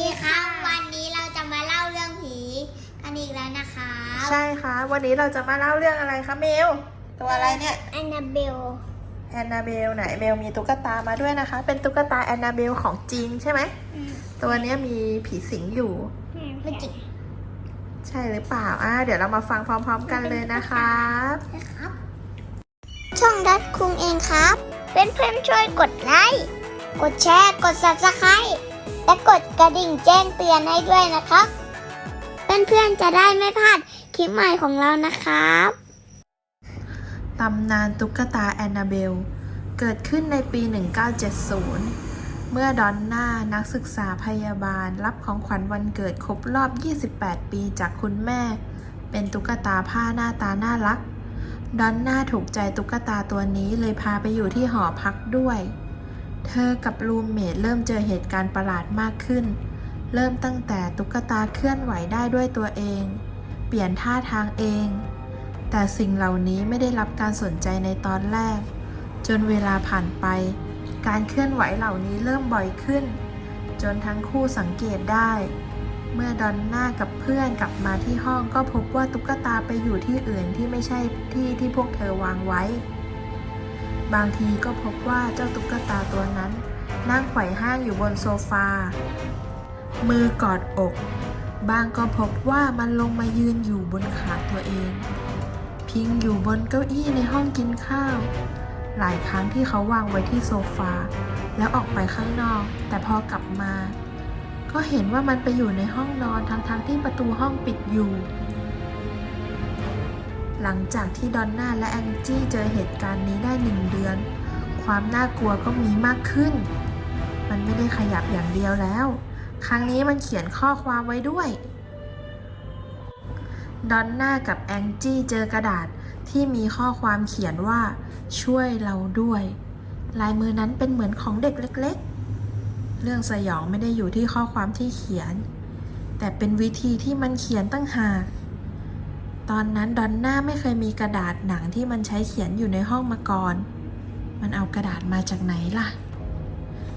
ดีครับวันนี้เราจะมาเล่าเรื่องผีกันอีกแล้วนะคะใช่ค่ะ วันนี้เราจะมาเล่าเรื่องอะไรคะเมล ตัวอะไรเนี่ยแอนนาเบลแอนนาเบลไหนเมลมีตุ๊กตามาด้วยนะคะ เป็นตุ๊กตาแอนนาเบลของจริงใช่ไหมตัวเนี้ยมีผีสิงอยู่ ไม่จริงใช่หรือเปล่าอ่าเดี๋ยวเรามาฟังพร้อม ๆ กันเลยนะครับนะครับช่องดัดคุงเองครับเป็นเพื่อนๆช่วยกดไลค์กดแชร์กด subscribe และกดกระดิ่งแจ้งเตือนให้ด้วยนะครับ เพื่อนๆจะได้ไม่พลาดคลิปใหม่ของเรานะครับตำนานตุ๊กตาแอนนาเบล เกิดขึ้นในปี 1970 เมื่อดอนน่านักศึกษาพยาบาล รับของขวัญวันเกิดครบรอบ 28 ปีจากคุณแม่ เป็นตุ๊กตาผ้าหน้าตาน่ารัก ดอนน่าถูกใจตุ๊กตาตัวนี้เลยพาไปอยู่ที่หอพักด้วย เธอกับรูมเมทเริ่มเจอเหตุการณ์ประหลาดมากขึ้น เริ่มตั้งแต่ตุ๊กตาเคลื่อนไหวได้ด้วยตัวเอง เปลี่ยนท่าทางเอง แต่สิ่งเหล่านี้ไม่ได้รับการสนใจในตอนแรก จนเวลาผ่านไป การเคลื่อนไหวเหล่านี้เริ่มบ่อยขึ้น จนทั้งคู่สังเกตได้ เมื่อดอนน่ากับเพื่อนกลับมาที่ห้องก็พบว่าตุ๊กตาไปอยู่ที่อื่นที่ไม่ใช่ที่ที่พวกเธอวางไว้ บางทีก็พบว่าเจ้าตุ๊กตาตัวนั้น นั่งไขว่ห้างอยู่บนโซฟา มือกอดอก บางก็พบว่ามันลงมายืนอยู่บนขาตัวเอง พิงอยู่บนเก้าอี้ในห้องกินข้าว หลายครั้งที่เขาวางไว้ที่โซฟา แล้วออกไปข้างนอก แต่พอกลับมา ก็เห็นว่ามันไปอยู่ในห้องนอนทั้งๆที่ประตูห้องปิดอยู่ หลังจากที่ดอนน่าและแองจี้เจอเหตุการณ์นี้ได้หนึ่งเดือน ความน่ากลัวก็มีมากขึ้น มันไม่ได้ขยับอย่างเดียวแล้ว ครั้งนี้มันเขียนข้อความไว้ด้วย ดอนน่ากับแองจี้เจอกระดาษที่มีข้อความเขียนว่า ช่วยเราด้วย ลายมือนั้นเป็นเหมือนของเด็กเล็ก ๆ เรื่องสยองไม่ได้อยู่ที่ข้อความที่เขียน แต่เป็นวิธีที่มันเขียนตั้งหาก ตอนนั้นดอนน่าไม่เคยมีกระดาษหนังที่มันใช้เขียนอยู่ในห้องมาก่อน มันเอากระดาษมาจากไหนล่ะ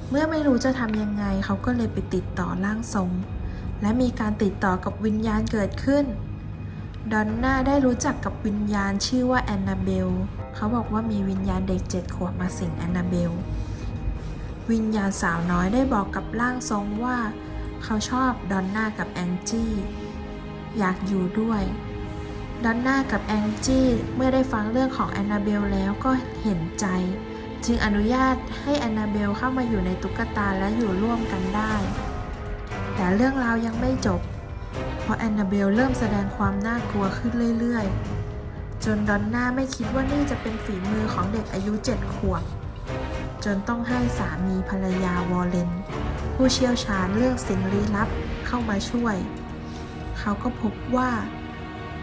เมื่อไม่รู้จะทำยังไงเขาก็เลยไปติดต่อร่างทรง และมีการติดต่อกับวิญญาณเกิดขึ้น ดอนน่าได้รู้จักกับวิญญาณชื่อว่าแอนนาเบล เขาบอกว่ามีวิญญาณเด็กเจ็ดขวบมาสิงแอนนาเบล วิญญาณสาวน้อยได้บอกกับร่างทรงว่า เขาชอบดอนน่ากับแองจี้ อยากอยู่ด้วย ดอนน่ากับแองจี้เมื่อได้ฟังเรื่องของแอนนาเบลแล้วก็เห็นใจ จึงอนุญาตให้แอนนาเบลเข้ามาอยู่ในตุ๊กตาและอยู่ร่วมกันได้ แต่เรื่องราวยังไม่จบ เพราะแอนนาเบลเริ่มแสดงความน่ากลัวขึ้นเรื่อยๆ จนดอนน่าไม่คิดว่านี่จะเป็นฝีมือของเด็กอายุเจ็ดขวบจนต้องให้สามีภรรยาวอลเลน ผู้เชี่ยวชาญเรื่องสิ่งลี้ลับเข้ามาช่วย เขาก็พบว่า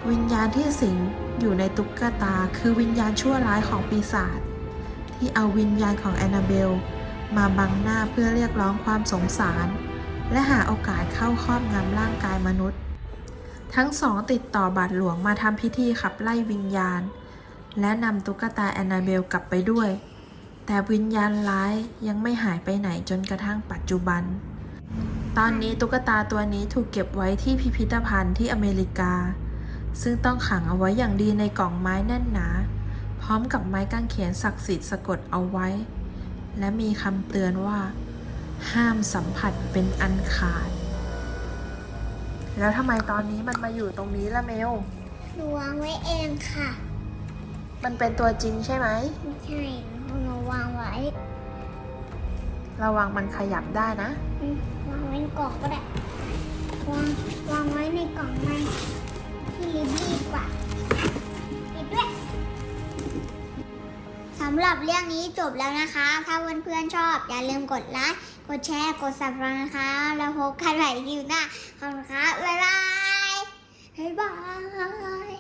วิญญาณที่สิงอยู่ในตุ๊กตาคือวิญญาณชั่วร้ายของปีศาจที่เอาวิญญาณของแอนนาเบล มาบังหน้าเพื่อเรียกร้องความสงสาร และหาโอกาสเข้าครอบงำร่างกายมนุษย์ ทั้งสองติดต่อบาทหลวงมาทำพิธีขับไล่วิญญาณ และนำตุ๊กตาแอนนาเบลกลับไปด้วย แต่วิญญาณร้ายยังไม่หายไปไหนจนกระทั่งปัจจุบัน ตอนนี้ตุ๊กตาตัวนี้ถูกเก็บไว้ที่พิพิธภัณฑ์ที่อเมริกา ซึ่งต้องขังเอาไว้อย่างดีในกล่องไม้แน่นหนา พร้อมกับไม้กางเขนศักดิ์สิทธิ์สะกดเอาไว้ และมีคำเตือนว่า ห้ามสัมผัสเป็นอันขาด แล้วทำไมตอนนี้มันมาอยู่ตรงนี้ละเมลหนูวางไว้เองค่ะ มันเป็นตัวจริงใช่ไหมไม่ใช่หนูวางไว้ ระวังมันขยับได้นะอืมวางไว้ในกล่องก็ได้ วางวางไว้ในกล่องมั นที่ลิบดีกว่าปิดด้วยสำหรับเรื่องนี้จบแล้วนะคะ ถ้าเพื่อนๆชอบ อย่าลืมกดไลค์ กดแชร์ กด subscribe นะคะ แล้วพบกันใหม่คลิปหน้าขอบคุณค่ะบ๊ายบายบ๊ายบาย